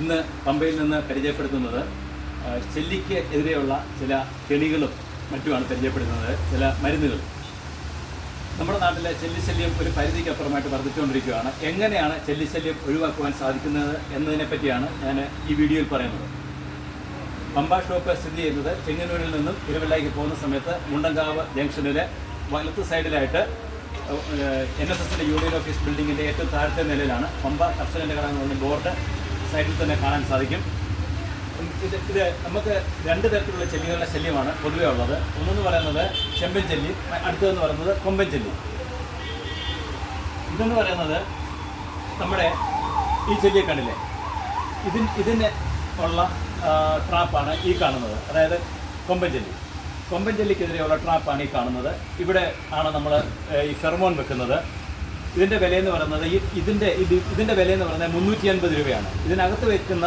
ഇന്ന് പമ്പയിൽ നിന്ന് പരിചയപ്പെടുത്തുന്നത് ചെല്ലിക്ക് എതിരെയുള്ള ചില കെണികളും മറ്റുമാണ് പരിചയപ്പെടുത്തുന്നത് ചില മരുന്നുകൾ നമ്മുടെ നാട്ടിലെ ചെല്ലിശല്യം ഒരു പരിധിക്കപ്പുറമായിട്ട് വർദ്ധിച്ചുകൊണ്ടിരിക്കുകയാണ്. എങ്ങനെയാണ് ചെല്ലിശല്യം ഒഴിവാക്കുവാൻ സാധിക്കുന്നത് എന്നതിനെപ്പറ്റിയാണ് ഞാൻ ഈ വീഡിയോയിൽ പറയുന്നത്. പമ്പ ഷോപ്പ് സ്ഥിതി ചെയ്യുന്നത് ചെങ്ങന്നൂരിൽ നിന്നും തിരുവല്ലയ്ക്ക് പോകുന്ന സമയത്ത് മുണ്ടങ്കാവ് ജംഗ്ഷനിലെ വലത്ത് സൈഡിലായിട്ട് എൻ എസ് എസിന്റെ യൂണിയൻ ഓഫീസ് ബിൽഡിങ്ങിന്റെ ഏറ്റവും താഴത്തെ നിലയിലാണ് പമ്പ കർഷകന്റെ കട ബോർഡ് സൈഡിൽ തന്നെ കാണാൻ സാധിക്കും. ഇത് ഇത് നമുക്ക് രണ്ട് തരത്തിലുള്ള ചെല്ലികളുടെ ശല്യമാണ് പൊതുവേ ഉള്ളത്. ഒന്നെന്ന് പറയുന്നത് ചെമ്പൻ ചെല്ലി അടുത്തതെന്ന് പറയുന്നത് കൊമ്പൻ ചെല്ലി. ഇതെന്ന് പറയുന്നത് നമ്മുടെ ഈ ചെല്ലിയെ കണ്ടില്ലേ? ഇതിന് ഇതിന് ഉള്ള ട്രാപ്പാണ് ഈ കാണുന്നത്. അതായത് കൊമ്പൻ ചെല്ലി. കൊമ്പൻ ചെല്ലിക്കെതിരെയുള്ള ട്രാപ്പാണ് ഈ കാണുന്നത്. ഇവിടെ ആണ് നമ്മൾ ഈ ഫെർമോൺ വെക്കുന്നത്. ഇതിന്റെ വിലയെന്ന് പറയുന്നത് ഈ ഇതിന്റെ ഇത് ഇതിന്റെ വിലയെന്ന് പറയുന്നത് മുന്നൂറ്റി അൻപത് രൂപയാണ്. ഇതിനകത്ത് വെക്കുന്ന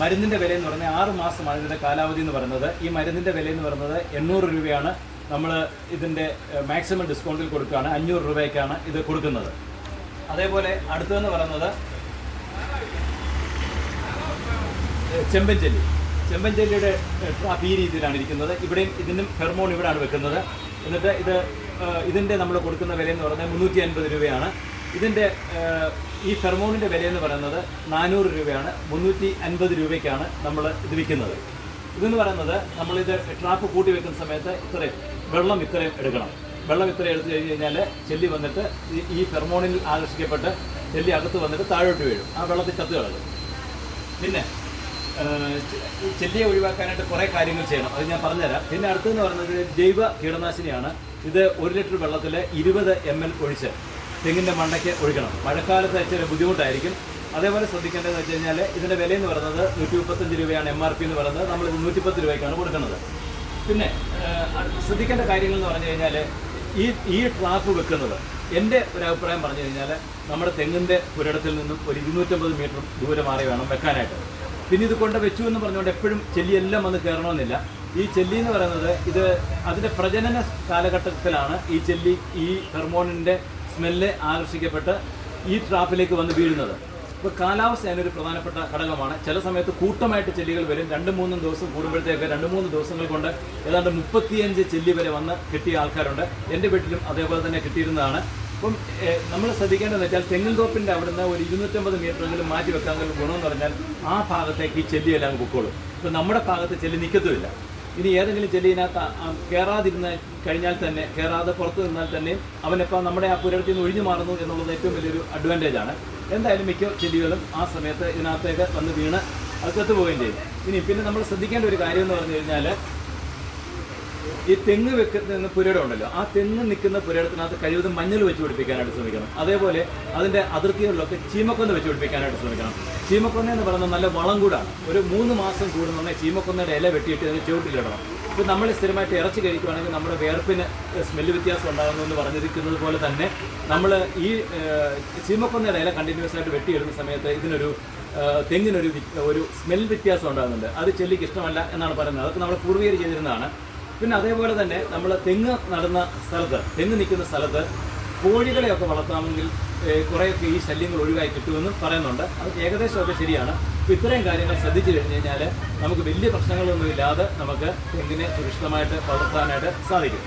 മരുന്നിന്റെ വിലയെന്ന് പറഞ്ഞാൽ ആറ് മാസമാണ് ഇതിന്റെ കാലാവധി എന്ന് പറയുന്നത്. ഈ മരുന്നിന്റെ വിലയെന്ന് പറയുന്നത് എണ്ണൂറ് രൂപയാണ്. നമ്മൾ ഇതിന്റെ മാക്സിമം ഡിസ്കൗണ്ടിൽ കൊടുക്കുകയാണ്. അഞ്ഞൂറ് രൂപയ്ക്കാണ് ഇത് കൊടുക്കുന്നത്. അതേപോലെ അടുത്തതെന്ന് പറയുന്നത് ചെമ്പഞ്ചല്ലി. ചെമ്പഞ്ചല്ലിയുടെ ട്രാപ്പ് ഈ രീതിയിലാണ് ഇരിക്കുന്നത്. ഇവിടെയും ഇതിനും ഫെർമോൺ ഇവിടെയാണ് വെക്കുന്നത്. എന്നിട്ട് ഇത് ഇതിന്റെ നമ്മൾ കൊടുക്കുന്ന വില എന്ന് പറഞ്ഞാൽ മുന്നൂറ്റി അൻപത് രൂപയാണ് ഇതിന്റെ ഈ ഫെർമോണിന്റെ വില എന്ന് പറയുന്നത് നാനൂറ് രൂപയാണ്. മുന്നൂറ്റി അൻപത് രൂപയ്ക്കാണ് നമ്മൾ ഇത് വിൽക്കുന്നത്. ഇതെന്ന് പറയുന്നത് നമ്മളിത് ട്രാപ്പ് കൂട്ടി വെക്കുന്ന സമയത്ത് ഇത്രയും വെള്ളം ഇത്രയും എടുക്കണം. വെള്ളം ഇത്രയും എടുത്തു കഴിഞ്ഞ് കഴിഞ്ഞാൽ ചെല്ലി വന്നിട്ട് ഈ- ഫെർമോണിൽ ആകർഷിക്കപ്പെട്ട് ചെല്ലി അകത്ത് വന്നിട്ട് താഴോട്ട് വീഴും. ആ വെള്ളത്തിൽ ചത്തു കിടക്കും. പിന്നെ ചെല്ലിയെ ഒഴിവാക്കാനായിട്ട് കുറേ കാര്യങ്ങൾ ചെയ്യണം. അത് ഞാൻ പറഞ്ഞുതരാം. പിന്നെ അടുത്തെന്ന് പറയുന്നത് ജൈവ കീടനാശിനിയാണ്. ഇത് ഒരു ലിറ്റർ വെള്ളത്തിൽ ഇരുപത് എം എൽ ഒഴിച്ച് തെങ്ങിന്റെ മണ്ടയ്ക്ക് ഒഴിക്കണം. മഴക്കാലത്ത് ഇച്ചിരി ബുദ്ധിമുട്ടായിരിക്കും. അതേപോലെ ശ്രദ്ധിക്കേണ്ടതെന്ന് വെച്ച് കഴിഞ്ഞാൽ ഇതിന്റെ വില എന്ന് പറയുന്നത് നൂറ്റി മുപ്പത്തഞ്ച് രൂപയാണ് എം ആർ പി എന്ന് പറയുന്നത്. നമ്മൾ നൂറ്റിപ്പത്ത് രൂപയ്ക്കാണ് കൊടുക്കുന്നത്. പിന്നെ ശ്രദ്ധിക്കേണ്ട കാര്യങ്ങൾ എന്ന് പറഞ്ഞു കഴിഞ്ഞാൽ ഈ ഈ ട്രാപ്പ് വെക്കുന്നത് എന്റെ ഒരു അഭിപ്രായം പറഞ്ഞു കഴിഞ്ഞാൽ നമ്മുടെ തെങ്ങിന്റെ പുരടത്തിൽ നിന്നും ഒരു ഇരുന്നൂറ്റമ്പത് മീറ്റർ ദൂരെ മാറി വേണം വെക്കാനായിട്ട്. പിന്നെ ഇത് കൊണ്ട് വെച്ചു എന്ന് പറഞ്ഞുകൊണ്ട് എപ്പോഴും ചെല്ലിയെല്ലാം വന്ന് കയറണമെന്നില്ല. ഈ ചെല്ലി എന്ന് പറയുന്നത് ഇത് അതിന്റെ പ്രജനന കാലഘട്ടത്തിലാണ് ഈ ചെല്ലി ഈ ഹെർമോണിന്റെ സ്മെല്ല് ആകർഷിക്കപ്പെട്ട് ഈ ട്രാപ്പിലേക്ക് വന്ന് വീഴുന്നത്. ഇപ്പോൾ കാലാവസ്ഥ അതിനൊരു പ്രധാനപ്പെട്ട ഘടകമാണ്. ചില സമയത്ത് കൂട്ടമായിട്ട് ചെല്ലികൾ വരും. രണ്ട് മൂന്നും ദിവസം കൂടുമ്പോഴത്തേക്ക് രണ്ട് മൂന്ന് ദിവസങ്ങൾ കൊണ്ട് ഏതാണ്ട് മുപ്പത്തിയഞ്ച് ചെല്ലി വരെ വന്ന് കിട്ടിയ ആൾക്കാരുണ്ട്. എന്റെ വീട്ടിലും അതേപോലെ തന്നെ കിട്ടിയിരുന്നതാണ്. അപ്പം നമ്മൾ ശ്രദ്ധിക്കേണ്ടതെന്ന് വെച്ചാൽ തെങ്ങിൻ തോപ്പിന്റെ അവിടുന്ന് ഒരു ഇരുന്നൂറ്റമ്പത് മീറ്ററെങ്കിലും മാറ്റി വെക്കാനുള്ള ഗുണമെന്ന് പറഞ്ഞാൽ ആ ഭാഗത്തേക്ക് ഈ ചെല്ലിയെല്ലാം പൊക്കോളും ഇപ്പം നമ്മുടെ ഭാഗത്ത് ചെല്ലി നിൽക്കത്തുമില്ല ഇനി ഏതെങ്കിലും ചെല്ലിനകത്ത് കയറാതിരുന്ന കഴിഞ്ഞാൽ തന്നെ കയറാതെ പുറത്ത് നിന്നാൽ തന്നെ അവനിപ്പോൾ നമ്മുടെ ആ പുരടത്തിൽ നിന്ന് ഒഴിഞ്ഞു മാറുന്നു എന്നുള്ളത് ഏറ്റവും വലിയൊരു അഡ്വാന്റേജ് ആണ്. എന്തായാലും മിക്ക ചെല്ലികളും ആ സമയത്ത് ഇതിനകത്തേക്ക് വന്ന് വീണ് അത് ചത്തുപോവുകയും ചെയ്യും. ഇനി പിന്നെ നമ്മൾ ശ്രദ്ധിക്കേണ്ട ഒരു കാര്യം എന്ന് പറഞ്ഞു കഴിഞ്ഞാൽ ഈ തെങ്ങ് വെക്കുന്ന പുരയിടം ഉണ്ടല്ലോ ആ തെങ്ങ് നിൽക്കുന്ന പുരയിടത്തിനകത്ത് കഴിവതും മഞ്ഞൾ വെച്ച് പിടിപ്പിക്കാനായിട്ട് ശ്രമിക്കണം. അതേപോലെ അതിന്റെ അതിർത്തികളിലൊക്കെ ചീമക്കൊന്ന വെച്ച് പിടിപ്പിക്കാനായിട്ട് ശ്രമിക്കണം. ചീമക്കൊന്ന എന്ന് പറയുന്നത് നല്ല വളം കൂടാണ്. ഒരു മൂന്ന് മാസം കൂടുന്ന ചീമക്കൊന്നയുടെ ഇല വെട്ടിയിട്ട് അതിന് ചുവട്ടിലിടണം. ഇപ്പം നമ്മൾ സ്ഥിരമായിട്ട് ഇറച്ചി കഴിക്കുകയാണെങ്കിൽ നമ്മുടെ വേർപ്പിന് സ്മെല്ല് വ്യത്യാസം ഉണ്ടാകുന്നു എന്ന് പറഞ്ഞിരിക്കുന്നത് പോലെ തന്നെ നമ്മൾ ഈ ചീമക്കൊന്നയുടെ ഇല കണ്ടിന്യൂസ് ആയിട്ട് വെട്ടിയിടുന്ന സമയത്ത് ഇതിനൊരു തെങ്ങിനൊരു ഒരു സ്മെൽ വ്യത്യാസം ഉണ്ടാകുന്നുണ്ട്. അത് ചെല്ലിക്ക് ഇഷ്ടമല്ല എന്നാണ് പറയുന്നത്. അതൊക്കെ നമ്മൾ പൂർവീകർ ചെയ്തിരുന്നതാണ്. പിന്നെ അതേപോലെ തന്നെ നമ്മൾ തെങ്ങ് നടുന്ന സ്ഥലത്ത് തെങ്ങ് നിൽക്കുന്ന സ്ഥലത്ത് കോഴികളെയൊക്കെ വളർത്താമെങ്കിൽ കുറേയൊക്കെ ഈ ശല്യങ്ങൾ ഒഴിവായി കിട്ടുമെന്നും പറയുന്നുണ്ട്. അത് ഏകദേശമൊക്കെ ശരിയാണ്. അപ്പോൾ ഇത്രയും കാര്യങ്ങൾ ശ്രദ്ധിച്ചു കഴിഞ്ഞ് കഴിഞ്ഞാൽ നമുക്ക് വലിയ പ്രശ്നങ്ങളൊന്നും ഇല്ലാതെ നമുക്ക് തെങ്ങിനെ സുരക്ഷിതമായിട്ട് വളർത്താനായിട്ട് സാധിക്കും.